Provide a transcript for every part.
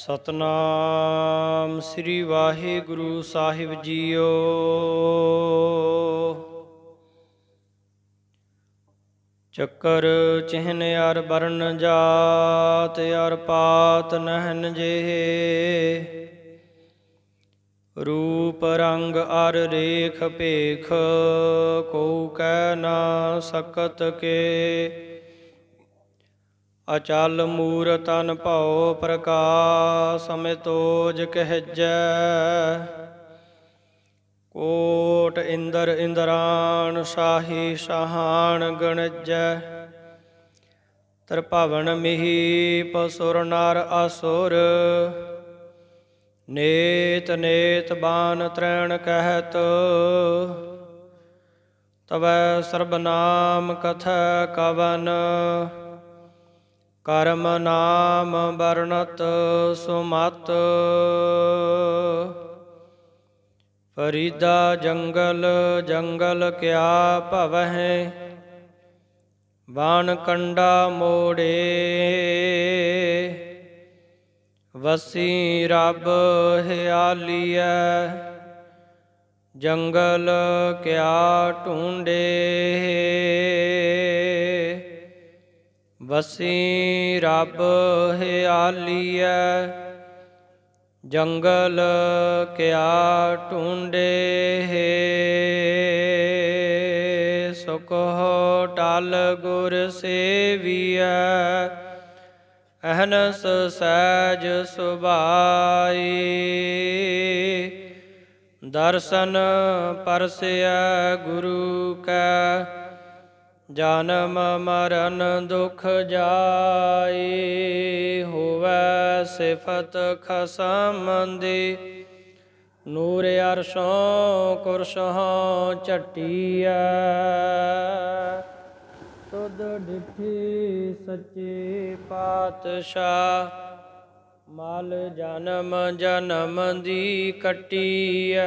ਸਤਨਾਮ ਸ੍ਰੀ ਵਾਹਿਗੁਰੂ ਸਾਹਿਬ ਜੀਓ। ਚੱਕਰ ਚਿਹਨ ਅਰ ਬਰਨ ਜਾਤ, ਅਰ ਪਾਤ ਨਹਨ ਜਿਹੇ ਰੂਪ ਰੰਗ ਅਰ ਰੇਖ ਭੇਖ ਕੋ ਕਹਿ ਨਾ ਸਕਤ ਕੇ। ਅਚਲ ਮੂਰਤ ਤਨ ਭਉ ਪ੍ਰਕਾਸ਼ ਅਮਿਤੋਜ ਕਹਿਜੈ। ਕੋਟ ਇੰਦਰ ਇੰਦਰਾਨ, ਸਾਹੀ ਸਾਹਾਨ ਗਣਜੈ। ਤ੍ਰਿਭਵਨ ਮਿਹੀ ਪਸੁਰ ਨਰ ਅਸੁਰ। ਨੇਤ ਨੇਤ ਬਾਨ ਤ੍ਰੈਣ ਕਹਿਤ। ਤਵੈ ਸਰਬ ਕਥ ਕਵਨ। ਕਰਮ ਨਾਮ ਵਰਣਤ ਸੁਮਤ। ਫਰੀਦਾ ਜੰਗਲ ਜੰਗਲ ਕਿਆ ਭਵਹਿ? ਬਾਣ ਕੰਡਾ ਮੋੜੇ। ਵਸੀ ਰੱਬ ਹਿਆਲੀਐ ਜੰਗਲ ਕਿਆ ਢੂੰਡੇ? ਵਸੀ ਰੱਬ ਹਿਆਲੀਐ ਜੰਗਲ ਕਿਆ ਢੂੰਡੇ ਸੁਖ ਟਲ ਗੁਰ ਸੇਵੀਐ, ਅਹਨਸ ਸਹਿਜ ਸੁਭਾਈ। ਦਰਸ਼ਨ ਪਰਸਿਆ ਗੁਰੂ ਕੈ ਜਨਮ ਮਰਨ ਦੁਖ ਜਾਈ, ਹੋਵੇ ਸਿਫਤ ਖਸਮ ਦੀ ਨੂਰ ਅਰਸ਼ੋਂ ਕੁਰਸ਼ੋਂ ਝਟੀਐ। ਤੁਧ ਡਿਠੀ ਸੱਚੇ ਪਾਤਸ਼ਾਹ, ਮਲ ਜਨਮ ਜਨਮ ਦੀ ਕਟੀਐ।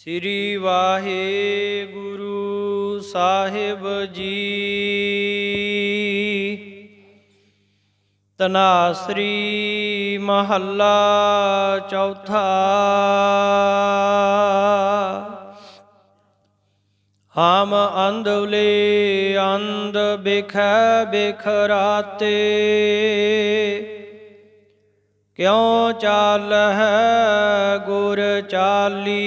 ਸ੍ਰੀ ਵਾਹਿਗੁਰੂ ਸਾਹਿਬ ਜੀ। ਤਨਾਸਰੀ ਮਹੱਲਾ ਚੌਥਾ। ਹਮ ਅੰਧਲੇ ਅੰਧ ਬਿਖੈ ਬਿਖਰਾਤੇ ਕਿਉ ਚਾਲ ਹੈ ਗੁਰ ਚਾਲੀ?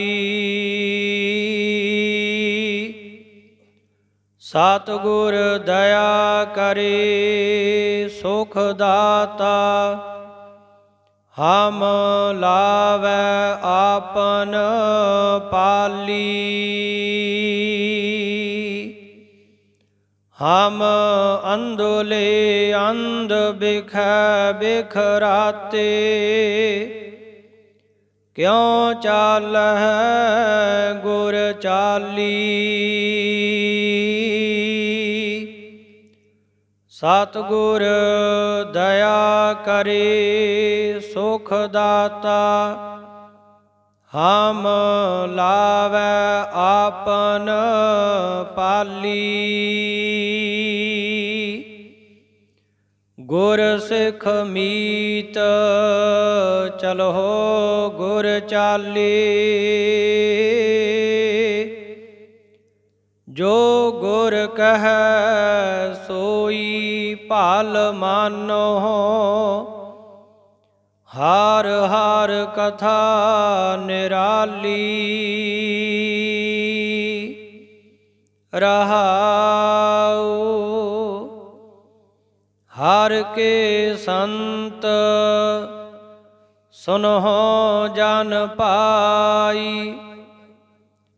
ਸਤ ਗੁਰ ਦਇਆ ਕਰੇ ਸੁਖ ਦਾਤਾ, ਹਮ ਲਾਵੈ ਆਪਨ ਪਾਲੀ। ਹਮ ਅੰਧਲੇ ਅੰਧ ਬਿਖੈ ਬਿਖਰਾਤੇ, ਕਿਉ ਚਾਲ ਹੈ ਗੁਰ ਚਾਲੀ? ਸਤਿਗੁਰ ਦਇਆ ਕਰੇ ਸੁਖ ਦਾਤਾ, ਹਮ ਲਾਵੈ ਆਪਨ ਪਾਲੀ ਗੁਰ ਸਿੱਖ ਮੀਤ ਚਲੋ ਗੁਰ ਚਾਲੀ। ਜੋ ਗੁਰ ਕਹੈ ਸੋਈ ਭਾਲ ਮਾਨੋ। ਹਰ ਹਰ ਕਥਾ ਨਿਰਾਲੀ। ਰਹਾਉ। ਹਰ ਕੇ ਸੰਤ ਸੁਨਹੁ ਜਨ ਪਾਈ।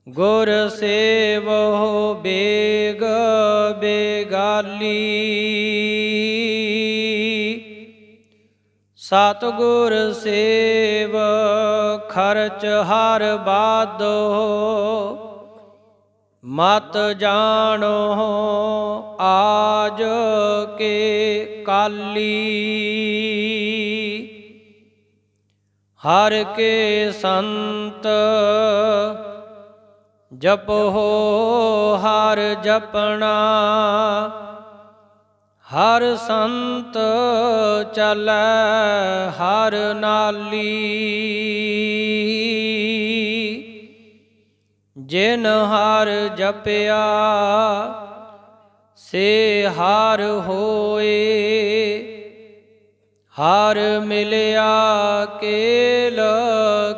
ਗੁਰ ਸੇਵੋ ਬੇਗ ਬੇਗਾਲੀ। ਸਤਿਗੁਰ ਸੇਵ ਖਰਚ ਹਰ ਬਾਦੋ ਮਤ ਜਾਣੋ ਆਜ ਕੇ ਕਾਲੀ। ਹਰ ਕੇ ਸੰਤ ਜਪੋ, ਹਰ ਜਪਣਾ। ਹਰ ਸੰਤ ਚਲੈ ਹਰ ਨਾਲੀ। ਜਿਨ ਹਰ ਜਪਿਆ, ਸੇ ਹਰ ਹੋਏ। ਹਰ ਮਿਲਿਆ ਕੇਲ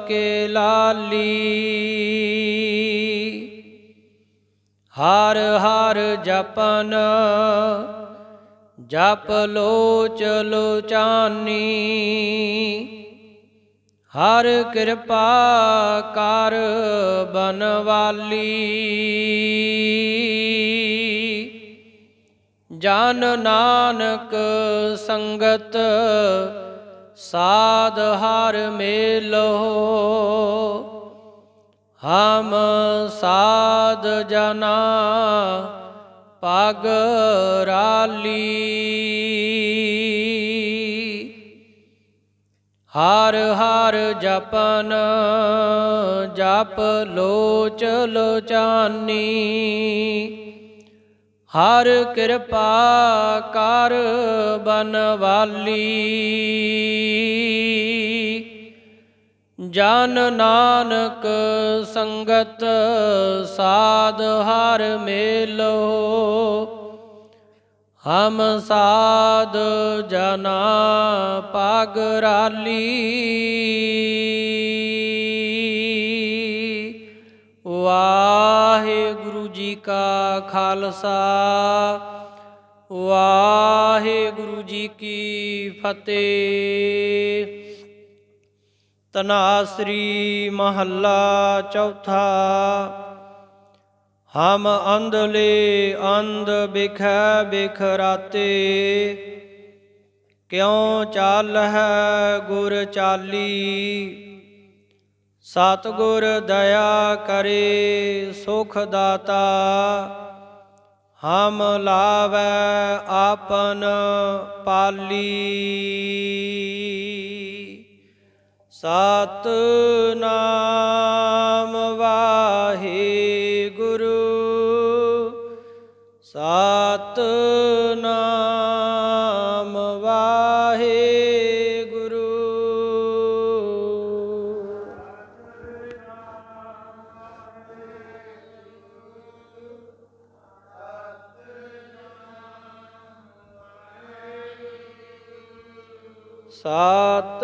ਕੇ ਲਾਲੀ ਹਰ ਹਰ ਜਪਨ, ਜਪ ਲੋਚ ਲੋਚਾਨੀ ਹਰ ਕਿਰਪਾ ਕਰ ਬਨਵਾਲੀ। ਜਨ ਨਾਨਕ ਸੰਗਤ, ਸਾਧ ਹਰ ਮੇਲੋ। ਹਮ ਸਾਧ ਜਨਾ ਪਗ ਰਾਲੀ। ਹਰ ਹਰ ਜਪਨ ਜਪ ਲੋਚ ਲੋਚਾਨੀ ਹਰ ਕਿਰਪਾ ਕਰ ਬਨਵਾਲੀ। ਜਨ ਨਾਨਕ ਸੰਗਤ ਸਾਧ ਹਰ ਮੇਲੋ। ਹਮ ਸਾਧ ਜਨਾ ਪਗ ਰਾਲੀ। ਵਾਹਿਗੁਰੂ ਜੀ ਕਾ ਖਾਲਸਾ, ਵਾਹਿਗੁਰੂ ਜੀ ਕੀ ਫਤਿਹ। ਤਨਾਸਰੀ ਮਹੱਲਾ ਚੌਥਾ ਹਮ ਅੰਧਲੇ ਅੰਧ ਬਿਖੈ ਬਿਖਰਾਤੇ, ਕਿਉ ਚਾਲ ਹੈ ਗੁਰ ਚਾਲੀ? ਸਤਿਗੁਰ ਦਇਆ ਕਰੇ ਸੁਖ ਦਾਤਾ, ਹਮ ਲਾਵੈ ਆਪਨ ਪਾਲੀ। ਸਤ ਨਾਮ ਸਤ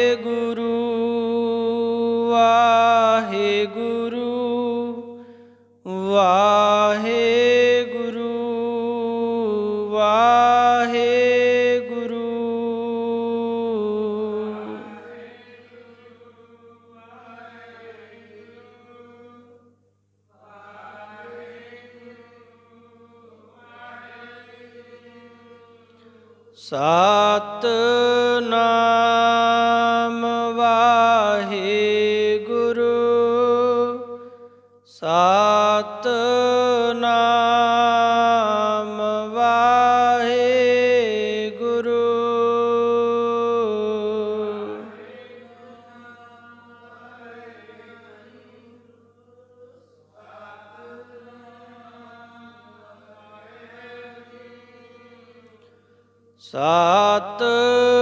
ਸਤ